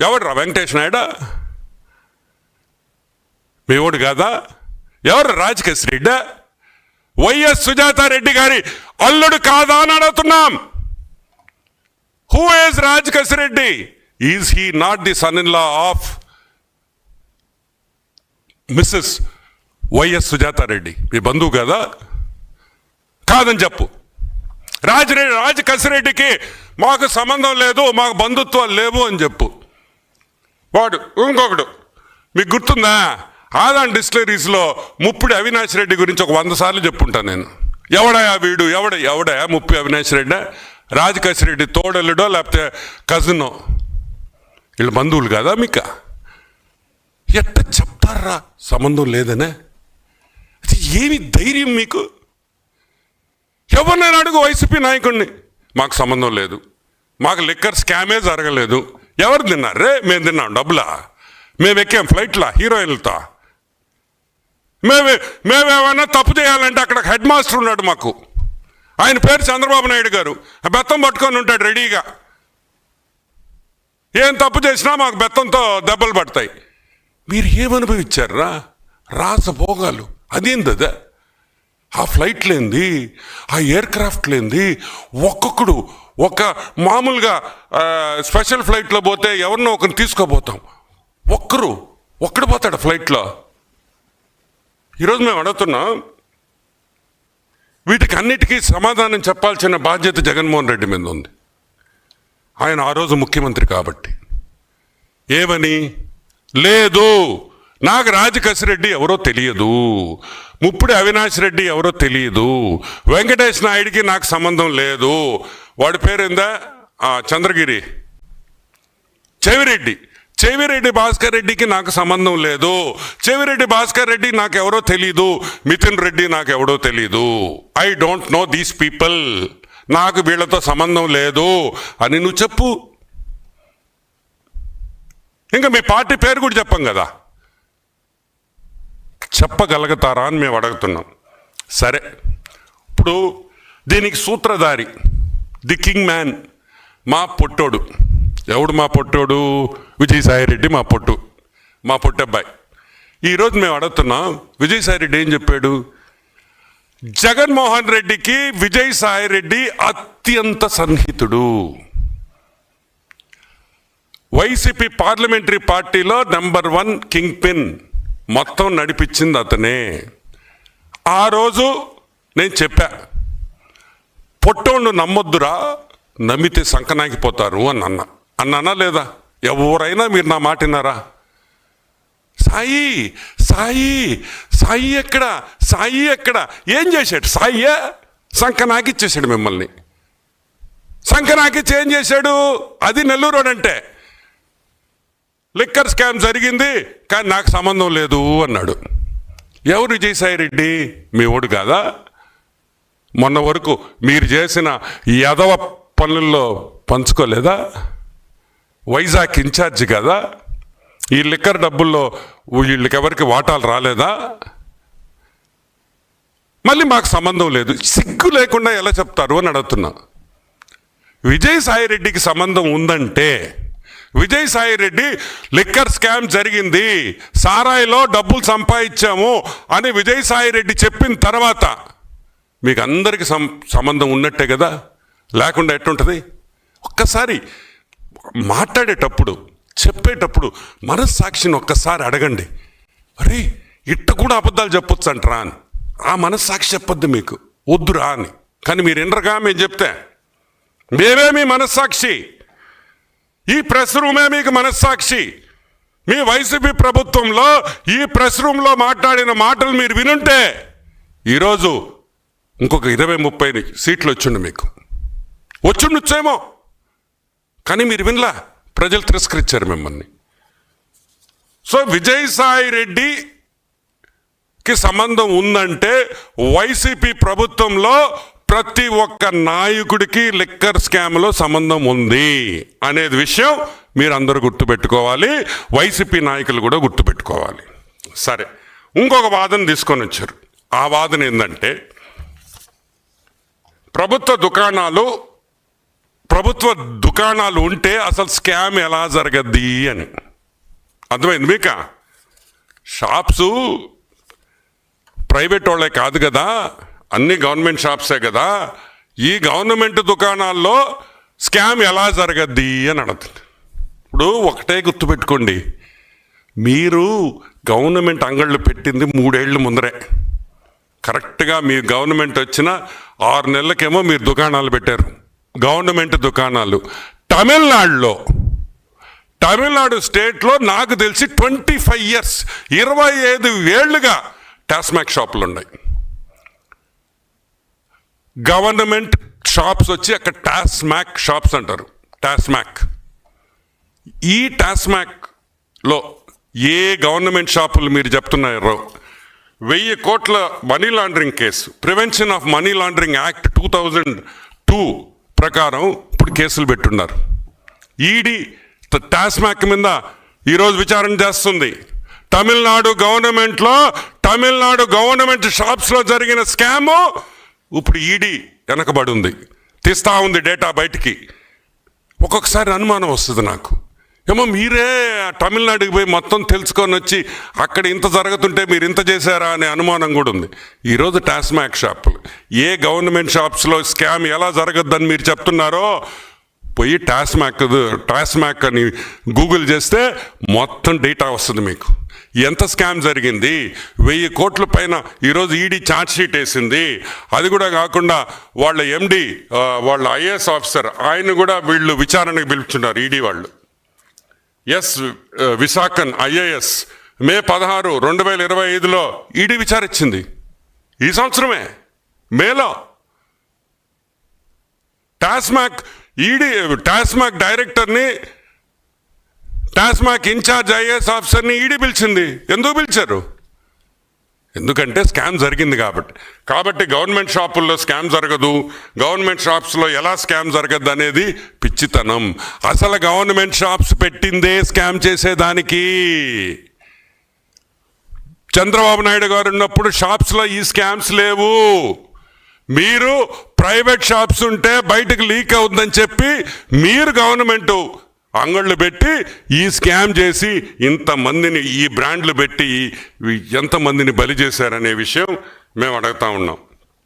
ఎవడ్రా వెంకటేష్ నాయుడు? మీ ఓడు కాదా? ఎవరు రాజకేశ్ రెడ్డి? వైఎస్ సుజాతారెడ్డి గారి అల్లుడు కాదా అని అడుగుతున్నాం. Who is Rajakesh Reddy? Is he not the son in law of Mrs YS Sujatha Reddy? మీ బంధువు కదా? కాదని చెప్పు. రాజరెడ్డి రాజకసిరెడ్డికి మాకు సంబంధం లేదు మాకు బంధుత్వాలు లేవు అని చెప్పు. వాడు ఇంకొకడు. మీకు గుర్తుందా? ఆదాన్ డిస్టిలరీస్లో ముప్పుడు అవినాష్ రెడ్డి గురించి ఒక వంద సార్లు చెప్పుంటాను నేను. ఎవడయా వీడు? ఎవడ ఎవడయా ముప్పి అవినాష్ రెడ్డి? రాజకేశ్ రెడ్డి తోడల్లుడో లేకపోతే కజినో? వీళ్ళు బంధువులు కదా మీకు? ఎట్ట చెప్తారా సంబంధం లేదనే? అది ఏమి ధైర్యం మీకు? ఎవరినైనా అడుగు వైసీపీ నాయకుడిని మాకు సంబంధం లేదు. మాకు లిక్కర్ స్కామే జరగలేదు. ఎవరు తిన్నారు రే మేము తిన్నాం డబ్బులా? మేము ఎక్కాం ఫ్లైట్లా హీరోయిన్లతో. మేము మేమేమైనా తప్పు చేయాలంటే అక్కడ హెడ్ మాస్టర్ ఉన్నాడు మాకు. ఆయన పేరు చంద్రబాబు నాయుడు గారు. ఆ బెత్తం పట్టుకొని ఉంటాడు రెడీగా. ఏం తప్పు చేసినా మాకు బెత్తంతో దెబ్బలు పడతాయి. మీరు ఏమనుభవించారా? రాసభోగాలు అదేందదా ఆ ఫ్లైట్ లేంది ఆ ఎయిర్ క్రాఫ్ట్ లేంది ఒక్కొక్కడు ఒక మామూలుగా స్పెషల్ ఫ్లైట్లో పోతే ఎవరినో ఒకరిని తీసుకోబోతాం ఒక్కరు ఒక్కడు పోతాడు ఫ్లైట్లో. ఈరోజు మేము అడుగుతున్నాం వీటికి అన్నిటికీ సమాధానం చెప్పాల్సిన బాధ్యత జగన్మోహన్ రెడ్డి మీద ఉంది. ఆయన ఆ రోజు ముఖ్యమంత్రి కాబట్టి. ఏమని? లేదు. నాకు రాజకసిరెడ్డి ఎవరో తెలియదు. ముప్పుడు అవినాష్ రెడ్డి ఎవరో తెలియదు వెంకటేష్ నాయుడికి నాకు సంబంధం లేదు. వాడి పేరేందా చంద్రగిరి. చెవిరెడ్డి. చెవిరెడ్డి భాస్కర్ రెడ్డికి నాకు సంబంధం లేదు. చెవిరెడ్డి భాస్కర్ రెడ్డి నాకు ఎవరో తెలీదు. మిథున్ రెడ్డి నాకు ఎవడో తెలీదు. I don't know these people. నాకు వీళ్ళతో సంబంధం లేదు. అని నువ్వు చెప్పు. ఇంకా మీ పార్టీ పేరు కూడా చెప్పం కదా. చెప్పగలుగుతారా అని మేము అడుగుతున్నాం. సరే. ఇప్పుడు దీనికి సూత్రధారి ది కింగ్ మ్యాన్ మా పొట్టోడు. ఎవడు మా పొట్టోడు? విజయసాయిరెడ్డి మా పొట్టు మా పొట్టబ్బాయి. ఈరోజు మేము అడుగుతున్నాం విజయసాయిరెడ్డి ఏం చెప్పాడు? జగన్మోహన్ రెడ్డికి విజయసాయిరెడ్డి అత్యంత సన్నిహితుడు. వైసీపీ పార్లమెంటరీ పార్టీలో నెంబర్ వన్ కింగ్ పిన్. మొత్తం నడిపించింది అతనే. ఆ రోజు నేను చెప్పా పొట్టోళ్ళు నమ్మొద్దురా నమ్మితే సంకనాగిపోతారు అని అన్న. అన్నానా లేదా? ఎవరైనా మీరు నా మాటినారా సాయి సాయి సాయి ఎక్కడ? సాయి ఎక్కడ? ఏం చేశాడు? సాయియే సంకనాకిచ్చేసాడు మిమ్మల్ని. సంకనాకిచ్చి ఏం చేశాడు? అది నెల్లూరు అంటే లిక్కర్ స్కామ్ జరిగింది కానీ నాకు సంబంధం లేదు అన్నాడు. ఎవరు విజయసాయి రెడ్డి? మీ ఓడు కాదా? మొన్న వరకు మీరు చేసిన యదవ పనుల్లో పంచుకోలేదా? వైజాగ్ ఇన్ఛార్జ్ కదా? ఈ లిక్కర్ డబ్బుల్లో వీళ్ళకెవరికి వాటాలు రాలేదా? మళ్ళీ మాకు సంబంధం లేదు. సిగ్గు లేకుండా ఎలా చెప్తారు అని అడుగుతున్నా. విజయసాయిరెడ్డికి సంబంధం ఉందంటే విజయసాయి రెడ్డి లిక్కర్ స్కామ్ జరిగింది. సారాయిలో డబ్బులు సంపాదించాము అని విజయసాయి రెడ్డి చెప్పిన తర్వాత మీకు అందరికీ సం సంబంధం ఉన్నట్టే కదా? లేకుండా ఎట్టుంటుంది? ఒక్కసారి మాట్లాడేటప్పుడు చెప్పేటప్పుడు మనస్సాక్షిని ఒక్కసారి అడగండి. అరే ఇట్ట కూడా అబద్ధాలు చెప్పొచ్చు అంటరా అని. ఆ మనస్సాక్షి చెప్పొద్దు మీకు. వద్దురా అని. కానీ మీరు ఎండరుగా మేము చెప్తే. మేమే మీ మనస్సాక్షి. ఈ ప్రెస్ రూమే మీకు మనస్సాక్షి. మీ వైసీపీ ప్రభుత్వంలో ఈ ప్రెస్ రూమ్లో మాట్లాడిన మాటలు మీరు వినుంటే ఈరోజు ఇంకొక ఇరవై ముప్పై సీట్లు వచ్చిండు మీకు. వచ్చిండొచ్చేమో కానీ మీరు వినలా ప్రజలు తిరస్కరించారు మిమ్మల్ని. సో విజయసాయి రెడ్డికి సంబంధం ఉందంటే వైసీపీ ప్రభుత్వంలో ప్రతి ఒక్క నాయకుడికి లిక్కర్ స్కామ్లో సంబంధం ఉంది అనేది విషయం మీరు అందరూ గుర్తుపెట్టుకోవాలి. వైసీపీ నాయకులు కూడా గుర్తుపెట్టుకోవాలి. సరే ఇంకొక వాదన తీసుకొని వచ్చారు. ఆ వాదన ఏంటంటే ప్రభుత్వ దుకాణాలు ప్రభుత్వ దుకాణాలు ఉంటే అసలు స్కామ్ ఎలా జరగద్ది అని. అర్థమైంది మీక? షాప్సు ప్రైవేట్ వాళ్ళే కాదు కదా. అన్ని గవర్నమెంట్ షాప్సే కదా ఈ గవర్నమెంట్ దుకాణాల్లో స్కామ్ ఎలా జరగద్ది అని అడుగుతుంది. ఇప్పుడు ఒకటే గుర్తుపెట్టుకోండి మీరు గవర్నమెంట్ అంగళ్ళు పెట్టింది మూడేళ్ళు ముందరే. కరెక్ట్గా మీ గవర్నమెంట్ వచ్చిన ఆరు నెలలకేమో మీరు దుకాణాలు పెట్టారు. గవర్నమెంట్ దుకాణాలు. తమిళనాడులో తమిళనాడు స్టేట్లో నాకు తెలిసి ట్వంటీ ఫైవ్ ఇయర్స్ ఇరవై ఐదు వేళ్ళుగా టాస్మాక్ షాపులు ఉన్నాయి గవర్నమెంట్ షాప్స్ వచ్చి అక్కడ టాస్మాక్ షాప్స్ అంటారు. టాస్మాక్. ఈ టాస్మాక్లో ఏ గవర్నమెంట్ షాపులు మీరు చెప్తున్నారో వెయ్యి కోట్ల money laundering case prevention of money laundering act two thousand two ప్రకారం ఇప్పుడు కేసులు పెట్టున్నారు. ఈడీ టాస్మాక్ మీద ఈరోజు విచారణ చేస్తుంది. తమిళనాడు గవర్నమెంట్లో తమిళనాడు గవర్నమెంట్ షాప్స్లో జరిగిన స్కాము ఇప్పుడు ఈడీ వెనకబడి ఉంది తీస్తూ ఉంది డేటా బయటికి. ఒక్కొక్కసారి అనుమానం వస్తుంది నాకు. ఏమో మీరే తమిళనాడుకి పోయి మొత్తం తెలుసుకొని వచ్చి అక్కడ ఇంత జరుగుతుంటే మీరు ఇంత చేశారా అనే అనుమానం కూడా ఉంది. ఈరోజు టాస్మాక్ షాపులు ఏ గవర్నమెంట్ షాప్స్లో స్కామ్ ఎలా జరగద్దని మీరు చెప్తున్నారో పోయి టాస్మాక్ టాస్మాక్ అని గూగుల్ చేస్తే మొత్తం డేటా వస్తుంది మీకు. ఎంత స్కామ్ జరిగింది? వెయ్యి కోట్ల పైన ఈరోజు ఈడీ ఛార్జ్ షీట్ వేసింది. అది కూడా కాకుండా వాళ్ళ ఎండి వాళ్ళ ఐఏఎస్ ఆఫీసర్ ఆయన కూడా వీళ్ళు విచారణకు పిలుచున్నారు ఈడీ వాళ్ళు. ఎస్ విశాఖన్ ఐఏఎస్ మే పదహారు రెండు వేల ఇరవై ఐదులో ఈడీ విచారించింది. ఈ సంవత్సరమే మేలో. టాస్మాక్ ఈడీ టాస్మాక్ డైరెక్టర్ని టాస్మాక్ ఇన్ఛార్జ్ ఐఏఎస్ ఆఫీసర్ని ఈడీ పిలిచింది. ఎందుకు పిలిచారు? ఎందుకంటే స్కామ్ జరిగింది కాబట్టి. కాబట్టి గవర్నమెంట్ షాపుల్లో స్కామ్ జరగదు. గవర్నమెంట్ షాప్స్లో ఎలా స్కామ్ జరగదు అనేది పిచ్చితనం. అసలు గవర్నమెంట్ షాప్స్ పెట్టిందే స్కామ్ చేసేదానికి. చంద్రబాబు నాయుడు గారు ఉన్నప్పుడు షాప్స్లో ఈ స్కామ్స్ లేవు. మీరు ప్రైవేట్ షాప్స్ ఉంటే బయటకు లీక్ అవుతుందని చెప్పి మీరు గవర్నమెంటు అంగళ్ళు పెట్టి ఈ స్కామ్ చేసి ఇంతమందిని ఈ బ్రాండ్లు పెట్టి ఎంతమందిని బలి చేశారనే విషయం మేము అడుగుతా ఉన్నాం.